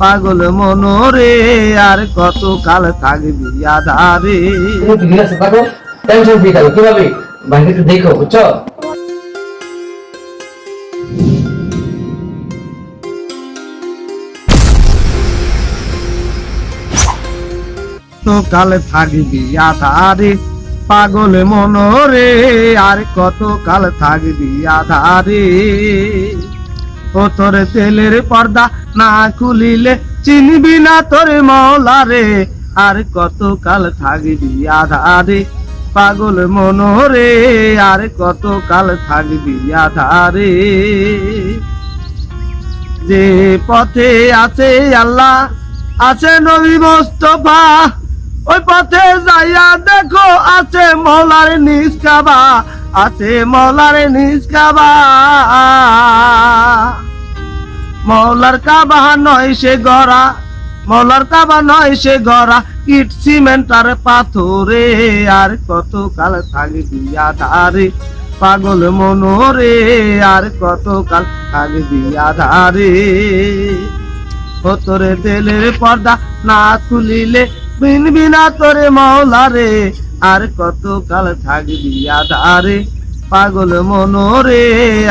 পাগল মনোরে আর কত কাল থাকবি আধারে? তুমি কি দিন আছে থাকো টেনশন ফ্রি থাকো কীভাবে? বাইরে একটু দেখো বুঝছ? কাল থাকবি আধারে? পাগল মনোরে আর কত কাল থাকবি আধারে? ও তোর তেলের পর্দা না খুলিলে চিনবি না তোর মৌলারে, আর কত কাল থাকবি আধারে? পাগল মনোরে আর কত কাল থাকবি আধারে? যে পথে আছে আল্লাহ, আছে নবী মোস্তফা, ওই পথে যাইয়া দেখো আছে মৌলার নিষ্কাবা আছে মৌলার নিষ্কাবা মৌলার কাবা নয় সে গড়া, মৌলার কাবা নয় সে গড়া, ইট, সিমেন্ট আর পাথরে আর কত কাল থাকবি আধারে? পাগল মনোরে আর কত কাল থাকবি আধারে? তোরে তেলের পর্দা না খুলিলে বিনবি না তোরে মৌলারে, আর কত কাল থাকবি আধারে? পাগল মনোরে,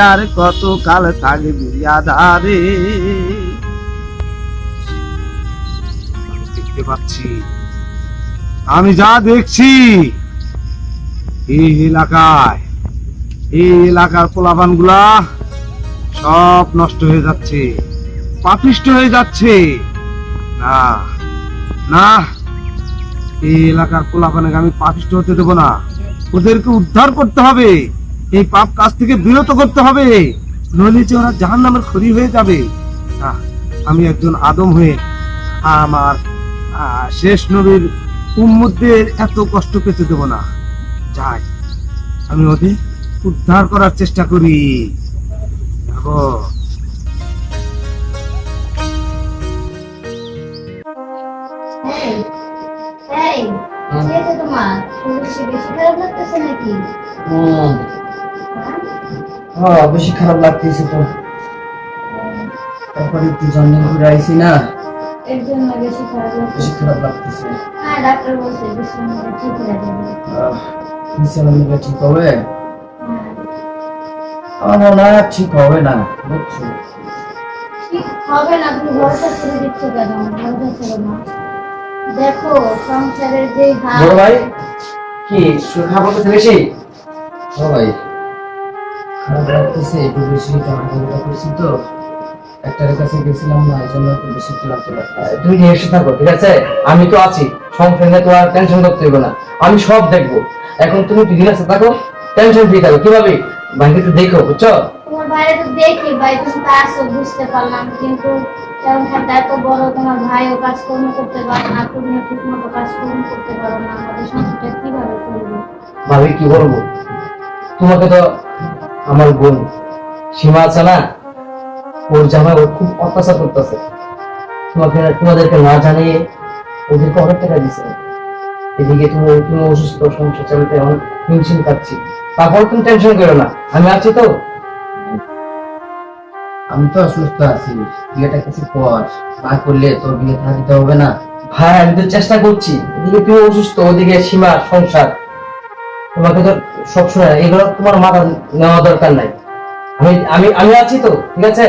আর কত কাল থাকবি আধারে? দেখতে পাচ্ছি। আমি যা দেখছি এই এলাকায়, এই এলাকার পোলাপানগুলা সব নষ্ট হয়ে যাচ্ছে, পাপিষ্ট হয়ে যাচ্ছে। না না, এই এলাকার পোলাপানকে আমি পাপিষ্ট হতে দেবো না। ওদেরকে উদ্ধার করতে হবে। এই পাপ কাজ থেকে বিরত করতে হবে। নইলে যে ওরা জাহান নামের খড়ি হয়ে যাবে। না আমি একজন আদম হয়ে আমার শেষ নবীর উম্মুদের এত কষ্ট পেতে দেব না। যাই আমি ওদের উদ্ধার করার চেষ্টা করি। যাব। এই, এই, তোমার? শরীর কি বেশি খারাপ লাগতেছে নাকি? হ্যাঁ? বেশি খারাপ লাগতেছে তো তারপরে একটু জন্ম ঘুরে আইছি না বেশি খারাপ লাগতেছে। হ্যাঁ, ঠিক হয়ে ঠিক হবে হ্যাঁ, না ঠিক হবে না বুঝছ ঠিক হবে না, তুমি ভরসা ছেড়ে দিচ্ছ কেন? ভরসা ছেড়ো না। দেখো সংসারের যে হাল বড় ভাই কি করতে বেশি বড় ভাই খারাপ লাগতেছে একটু বেশি টানাটানিটা করছি তো। একটার কাছে গেছিলাম না এই জন্য একটু বেশি ক্লান্ত লাগতেছে তুমি এসে থাকো ঠিক আছে? আমি তো আছি সংসার নিয়ে তোমার টেনশন করতে হবে না। আমি সব দেখব। এখন তুমি আছে থাকো। টেনশন ফ্রি থাকো কীভাবে? বাইরে একটু দেখো বুঝছ? তোমার বাইরে তো দেখি ভাই তুমি তো আসো বুঝতে পারলাম কিন্তু তেমন একটা এত বড় তোমার ভাইও কাজকর্ম করতে পারে না তুমিও ঠিক মতো কাজকর্ম করতে পারো না আমাদের সংসারটা কীভাবে করব? ভাবি কি বলব? তোমাকে তো আমার বোন। সীমা আছে না? ওর জামাই ও খুব অত্যাচার করতেছে। তোমাকে তোমাদেরকে না জানিয়ে ওদেরকে অনেক টাকা দিছে। এদিকে তুমি তুমি অসুস্থ সমস্যা চালাতে অনেক হিমশিম খাচ্ছি তারপর তুমি টেনশন করো না। আমি আছি তো। আমি তো অসুস্থ আছি। বিয়েটা কিছু কর না করলে তোর বিয়ে থা দিতে হবে না। ভাই আমি তো চেষ্টা করছি। এদিকে তুমি অসুস্থ ওদিকে সীমা সংসার। তোমাকে তো সবসময় এগুলো তোমার মাথা নেওয়া দরকার নাই। আমি আমি আমি আছি তো ঠিক আছে?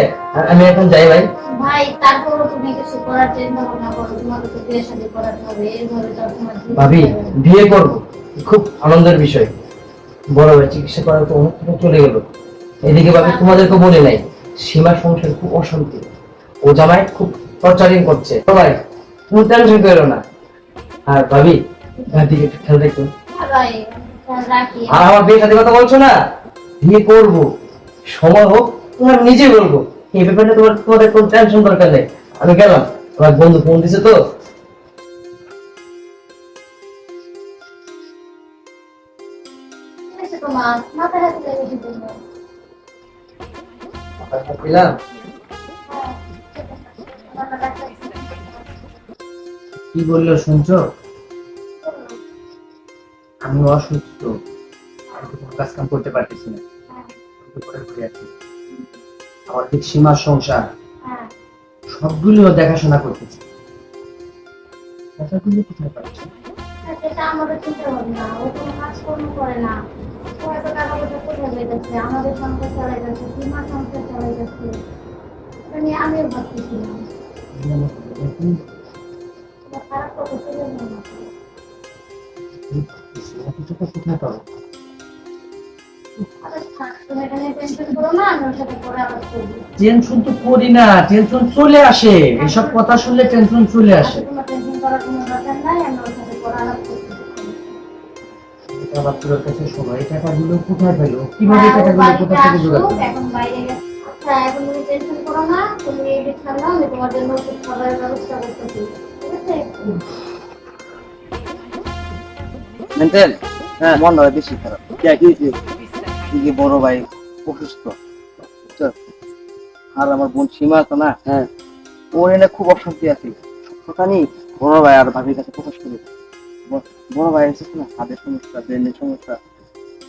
আমি এখন যাই ভাই। ভাই তারপরও তুমি কিছু করার চিন্তা ভাবনা করো তোমাকে তো বিয়ে শাদী করাতে হবে এইভাবে তো তোমার ভাবি বিয়ে করব খুব আনন্দের বিষয়। বড় ভাই চিকিৎসা করার তো অনেক চলে গেল। এদিকে ভাবি তোমাদেরকে বলে নাই সীমা সংসার খুব অশান্তি। ও জামাই খুব টর্চারিং করছে। ভাই তুমি টেনশন করো না। আর ভাবি একটু খেয়াল রাখো। ভাই আর আমার বিয়ে সাথে কথা বলছো না? বিয়ে করব। সময় হোক তোমার নিজে বলব। এই ব্যাপারে তোমার তোমাদের কোনো টেনশন দরকার নেই। আমি গেলাম। আমার বন্ধু ফোন দিছে তো। তোমার দিলাম কি বলল শুনছো? আমি অসুস্থ। আমি তো কোনো কাজ কাম করতে পারতেছি না। আমি ঘরে ঘুরে আছি। আমার ঠিক সীমার সংসার। হ্যাঁ। সবগুলো দেখাশোনা করতেছে। টাকাগুলো কোথায় পাচ্ছে? সেটা আমাদের চিন্তা ভাবনা। ও কোনো কাজকর্ম করে না। ও এত টাকা পয়সা কোথায় পেয়েছে আমাদের সংসার চালাই যাচ্ছে তোমার সংসার চালাই যাচ্ছে। এটা আমিও ভাবতেছিলাম কোথায় পাবো টেনশন তো করি না টেনশন চলে আসে এসব কথা শুনলে টেনশন চলে আসে করতে বাচ্চার কাছে শোনো টাকাগুলো কোথায় পেল কীভাবে টাকাগুলো কোথা থেকে জোগাড় করল? এখন বাইরে গেছে। আচ্ছা, এখন তুমি টেনশন করো না, তুমি এই দিক আমি তোমার জন্য খাবারের ব্যবস্থা করতেছি। ঠিক আছে? মেন্টেল হ্যাঁ। মন হয় বেশি খারাপ। কি বড় ভাই অসুস্থ। বুঝছ? আর আমার বোন সীমা আছে না? হ্যাঁ। ওর এনে খুব অশান্তি আছে। সবখানি বড় ভাই আর ভাবির কাছে প্রকাশ করে বড় ভাই এসেছে না? হাতের সমস্যা ব্রেনের সমস্যা।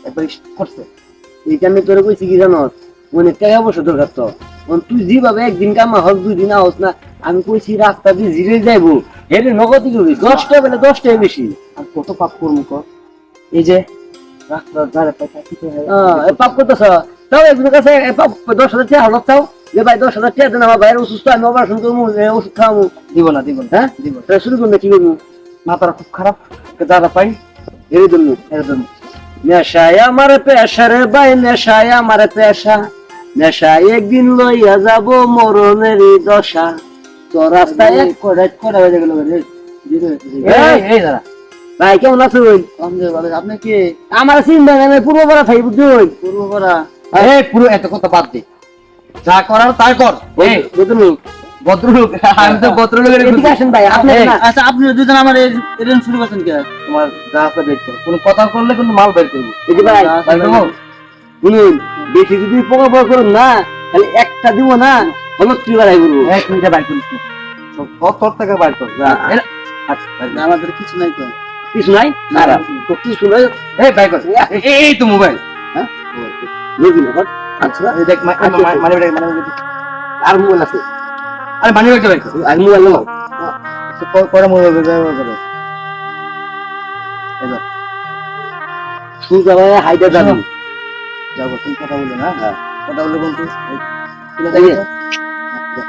একবার করছে। এইটা আমি তোরে কইছি কি জানোস অনেক টাকা পয়সা দরকার তো। তুই যেভাবে একদিন কামা হোক দুই দিন আহস না আমি কইছি রাস্তা দিয়ে জিরে যাইবো। হেরে নগদ করবি দশটা বেলা দশটাই বেশি। আর কত পাপ করব কর। এই যে রাস্তার ধারে পাই থাকিতে আহ, এ পাপ করতেছ? তাও একজনের কাছে পাপ দশ হাজার টাকা হাজার চাও যে ভাই দশ হাজার টাকা দেন আমার ভাইয়ের অসুস্থ আমি অপারেশন করব ওষুধ খাওয়াবো। দিব না দিব না হ্যাঁ? দিব না। তাহলে শুরু করবে কি করব? মাথাটা খুব খারাপ। দাদা পাই এর জন্য। একদম নেশায় আমার পেশা রে ভাই নেশায় আমার পেশা। নেশায় একদিন লইয়া যাব মরণের দশা। রাস্তায় ভাই কেমন আছেন আপনি কি? আমার চিন্তা নেই পূর্বপাড়া থাকি বুঝুন পূর্ব করা পুরো এত কথা বাদ দে। যা করার তাই কর। এই। ভদ্রলোক আমি তো ভদ্রলোকের আসেন ভাই আপনি না আচ্ছা আপনি দুজন আমার এরকম শুরু করছেন কে? তোমার যা আছে বের করো। কোনো কথা করলে কিন্তু মাল বের করব। এই যে ভাই বেশি যদি পোকা পোকা করুন না তাহলে একটা দিব না। হলো তুই বাড়াই করব এক মিনিটে বাইর করিস না। তোর থেকে বাইর কর? যা। এর- বাইর কর। আমাদের কিছু নাই তো। কিছু নাই? খারাপ তো কিছু নাই? এই বাইর কর। এই- এই তো মোবাইল। হ্যাঁ? না আচ্ছা এই দেখ মানি মানি আর মোবাইল আছে? আরে মানি ব্যাগটা বাইর কর। আর মোবাইল নাও আচ্ছা, ক- কয়টা মোবাইল ব্যবহার করে। সুজা ভাই হাইটা যাবেন যাব তুমি কথা বলে না হ্যাঁ। কথা বলে বলতো।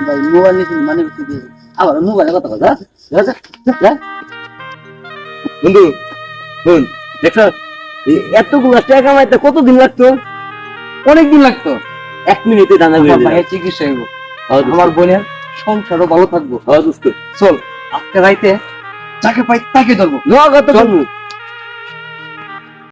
ভাই মোবাইল নিয়ে তুমি দিয়ে আবার মোবাইলে কথা কথা বন্ধু শুন দেখছ এতগুলো টাকা কামাইতে কতদিন লাগতো? অনেক দিন লাগতো। এক মিনিটে দানা চিকিৎসা হইব। আমার আমার বোনের সংসারও ভালো থাকব। দোস্ত। চল আজকে রাইতে যাকে পাই তাকে ধরবো। নগদ। করব